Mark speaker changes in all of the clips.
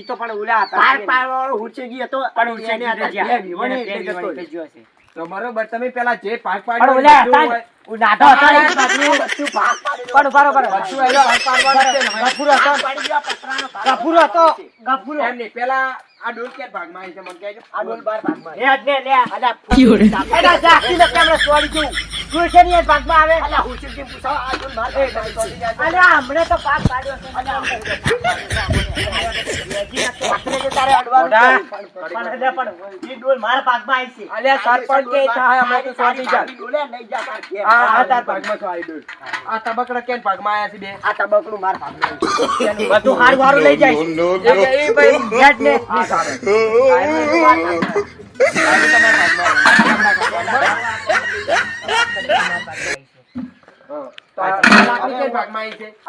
Speaker 1: ઈ તો પણ ઓલા હતા
Speaker 2: પાર પાડવાવાળો હુચેગી હતો
Speaker 1: પણ
Speaker 2: એને
Speaker 1: કીધે
Speaker 2: હતા
Speaker 1: જ્યાં.
Speaker 2: વિવણે એટલે જતો
Speaker 1: વિવણે
Speaker 2: રહ્યો.
Speaker 3: તો બરોબર તમે પેલા જે
Speaker 1: પણ
Speaker 3: પાડ્યો
Speaker 1: ઓલા હતા ને, નાટો હતા ને,
Speaker 2: બધું ભાગ.
Speaker 1: પણ બરો, બરો.
Speaker 3: પાછું આયલો ભાગ પાડવાનો છે
Speaker 1: ગફુરો હતો
Speaker 2: ગયો,
Speaker 1: ગફુરો હતો ગફુરો
Speaker 3: એમ નહીં, પેલા આ ડોલ ક્યાં ભાગમાં આવી છે મને કહેજો.
Speaker 2: આ ડોલ બાર ભાગમાં.
Speaker 1: લે જ ને, લે.
Speaker 2: અલા,
Speaker 1: એના ને કેમ ભાગમાં આવે
Speaker 2: અલા, આ ડોલ બાર
Speaker 1: હમણે તો પાક પાડ્યો છે.
Speaker 2: પતરે તારે અડવાનું
Speaker 1: પણ એટલે પણ ઈ ડોલ મારા ભાગમાં આવી છે.
Speaker 3: અલ્યા સરપંચ કે થાય અમે તો
Speaker 2: તારી
Speaker 3: જા.
Speaker 2: ડોલે લઈ જા
Speaker 3: આ આ તાર ભાગમાં છો આવી ડોલ. આ તબકડા કેમ ભાગમાં આયા છે બે
Speaker 2: આ તબકડું માર ભાગમાં
Speaker 1: બધું હારું હારું લઈ જાય છે.
Speaker 3: એ ભાઈ વાત આવી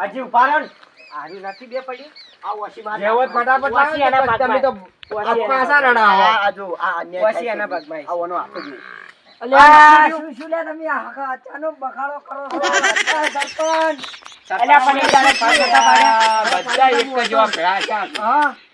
Speaker 1: હજી
Speaker 2: હારી નથી બે પડી.
Speaker 4: બખાડો કરો સરપંચ.
Speaker 3: બધા એક જ જેવા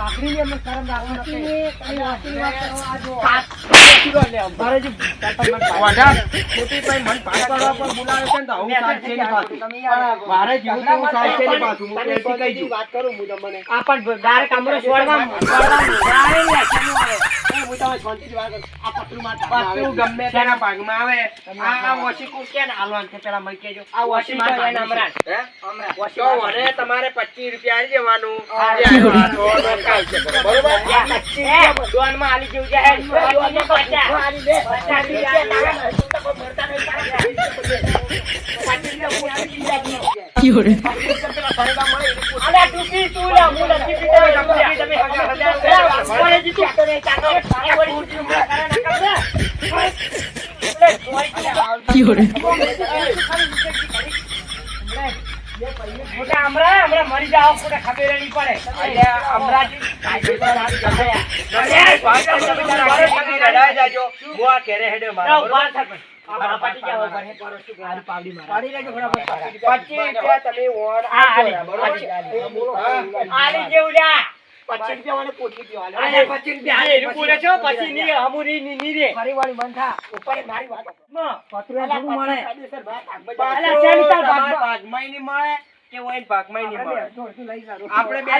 Speaker 3: છે.
Speaker 4: હા
Speaker 1: અલ્યા,
Speaker 2: છોકરા ભાગે તો પાડી.
Speaker 4: પાડે તો હું હતો કે હું હતો કે હું કરાયો તો ભાગ પાડ્યો તો
Speaker 2: તમે
Speaker 4: તમે
Speaker 2: જોઈ જાલજો. આ ઓછીને હાથ લેવાનું ઓનો.
Speaker 1: અલ્યા, ઓછીનો હાથો ને આ- આ ઓછીનો
Speaker 2: અલ્યા,
Speaker 1: હાથો ને-
Speaker 2: ઊંચો થઈ ગયો, હમણાં જા.
Speaker 1: અલ્યા, ભાગી ગયા.
Speaker 4: ભાખરીને અમે શરમ રાખો નથી તમે વાંચીની વાત કરો આ જો
Speaker 3: મારે જે વઢા મોટી ભાઈ મન ભાગ પાડવા પર બોલાવે છે ને તો હું સાથ છે નહીં પાછું. મારે જીવું તો હું છે નહીં પાછું. હું
Speaker 2: તમે
Speaker 3: કહી દઉં.
Speaker 2: વાત કરું હું તમને.
Speaker 1: આ પણ ડાયરેક્ટ આમરો છોડવા છોડવા ને અચાનક આવે.
Speaker 2: એ હું તમને શાંતિથી વાત કરું. આ પતરું માર ભાગમાં
Speaker 3: ગમે તેના ભાગમાં આવે આ આ ઓશીકું ક્યાં હાલવાનું છે પેલા મળી કહેજો
Speaker 1: આ ઓછી હમણાં.
Speaker 3: તમારે 25 રૂપિયા દેવાનું કાલ છે બરોબર?
Speaker 1: એ, ડોનમાં આલી જેવું છે. એ, ડોનને પચાસ.
Speaker 2: આલી દે.
Speaker 1: પચાસ રૂપિયા મોટા હમણાં હમણાં મરી જાઓ ખોટા ખબર નહીં પડે.
Speaker 3: તમે લડાઈ જાજો. હું આ ઘેરે હેડ્યો મારા,
Speaker 4: પતરું થોડું મળે.
Speaker 3: કે ઓય ભાગમાંય નહીં મળે. આપણે બે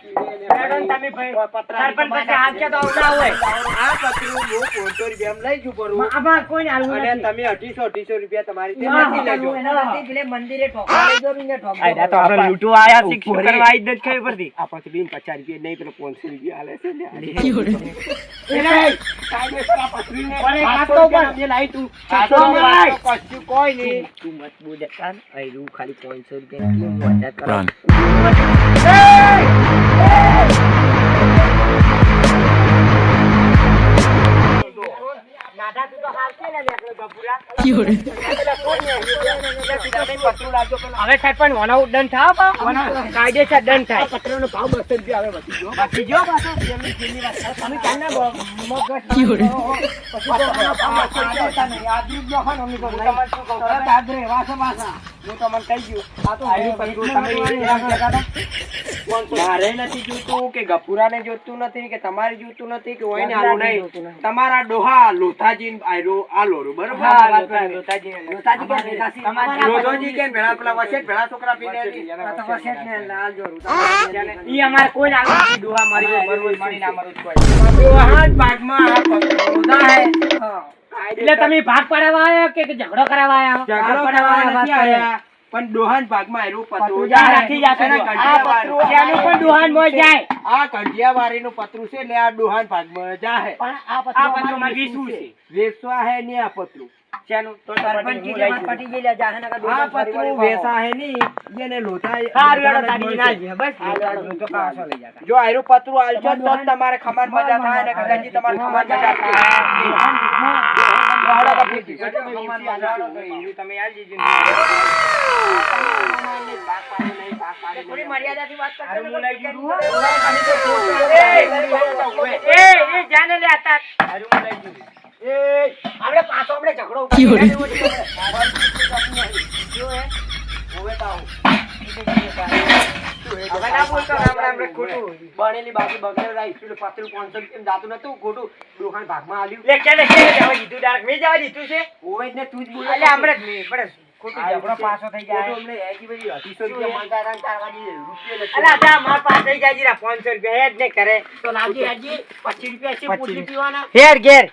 Speaker 1: તમે ભાઈ સરપંચ પાસે હાથ કે તો આવતા હોય.
Speaker 3: આ પતરું હું 500 રૂપિયામાં લઈ જઉં પડું.
Speaker 1: આમાં કોઈને હાલવું
Speaker 3: અને તમે અઢીસો અઢીસો રૂપિયા તમારી
Speaker 4: ના,
Speaker 3: તેમાંથી લેજો
Speaker 4: એના વતી પેલે મંદિરે ઠોકવા લઈ ને એને
Speaker 1: આ તો આપણે લૂંટવા આયા છીએ, કરવા જ નથી ખબર પડતી.
Speaker 3: આ પછી બેન પચાસ રૂપિયા નહીં પેલો રૂપિયા આલે છે
Speaker 1: પણ પણ.
Speaker 2: તું.
Speaker 3: તો
Speaker 1: છસો
Speaker 3: કશું કોઈ નહીં
Speaker 1: તું મત બોલ કાન આયરું ખાલી 500 રૂપિયા હું કરું. ને. હવે સાહેબ પણ વનો દંડ થાય? કાયદેસર દંડ થાય
Speaker 2: આ પતરાનો ભાવ બસો રૂપિયા આવે વધી ગયો.
Speaker 1: વાત થાય. તમે ક્યારના બોલો?
Speaker 4: પછી. આદરી જ નખો ને અમને તો નહીં. તરત આદરે, વાસા વાસા.
Speaker 3: હું તમને કહી ગયું
Speaker 4: આ તો?
Speaker 3: મારે નથી જોતું કે ગપુરાને જોતું નથી કે તમારે જોતું નથી કે ઓયને આલું નહીં. તમારા ડોહા લોથાજી આયરો આ લોરું બરોબર?
Speaker 1: હા, લોથાજી લોતાજી
Speaker 4: કે ભેગાસી.
Speaker 1: તમારે-
Speaker 3: લોધોજી કે ભેળા પેલા વસે ભેળા છોકરા પીને
Speaker 4: આ તો વસેટ ને લાલ જોરું.
Speaker 1: ઈ અમાર કોઈ ના
Speaker 3: ડોહા મારી બરોબર મારી ના મારું કોઈ ડોહા જ ભાગમાં આ પતરું હે
Speaker 4: હા.
Speaker 1: એટલે તમે ભાગ પડાવવા આવ્યા કે કે ઝઘડો કરાવવા આવ્યા
Speaker 3: ઝઘડો કરાવવા નથી આવ્યા પણ ડોહાન ભાગમાં આયરું પતરું.
Speaker 1: જા રાખી જા
Speaker 3: એના
Speaker 1: પણ દોહાન મોય જાય.
Speaker 3: આ કંઠિયાવાળીનું પતરું છે એટલે આ ડોહાન ભાગમાં જાહે.
Speaker 2: પણ આ
Speaker 1: આ
Speaker 2: પતરું
Speaker 1: માં વીસું છે.
Speaker 3: વેસવા હે ને આ પતરું.
Speaker 1: તો
Speaker 4: જે
Speaker 3: ની
Speaker 1: ના
Speaker 4: જાતા.
Speaker 3: આયરું પતરું આલશો તમારે ખમાન મજા થાય ને કાકાજી તમારે ખમાન મજા થાય
Speaker 4: કા ફેંકી.
Speaker 3: તમે તમે
Speaker 1: થોડી મર્યાદાથી વાત
Speaker 3: હું લઈ
Speaker 1: એ, એ, એ, જાને લે આ તાર.
Speaker 3: હું લઈ દીધું.
Speaker 4: એ, આપણે પાછો આપણે ઝઘડો.
Speaker 3: જો હે, હવે
Speaker 1: હવે ના બોલતો રામ રામ ખોટું.
Speaker 3: બનેલી બાકી બગડેલ રાઈ, પેલું પતરું પાંચસો રૂપિયાનું જાતું નતું, ખોટું દુકાન ભાગમાં આલ્યું.
Speaker 1: લે ક્યાં ને જવા દીધું ડાયરેક્ટ મેં જવા દીધું છે
Speaker 3: ઓવે ને તું જ બોલે
Speaker 1: અલે હમણાં જ મેં પણ ખોટું
Speaker 3: આ
Speaker 1: ઝઘડો પાછો થઈ જાય
Speaker 3: અમને એકી બધી અઢીસો રૂપિયા માંગતા હતા રૂપિયો નથી.
Speaker 1: અલા જા માર પાસે થઈ જાય જીરા 500 રૂપિયા હેડ ને કરે
Speaker 3: તો લાવજી, લાવજી. પચીસ રૂપિયા છે. પીવાના
Speaker 1: હેડ ઘેર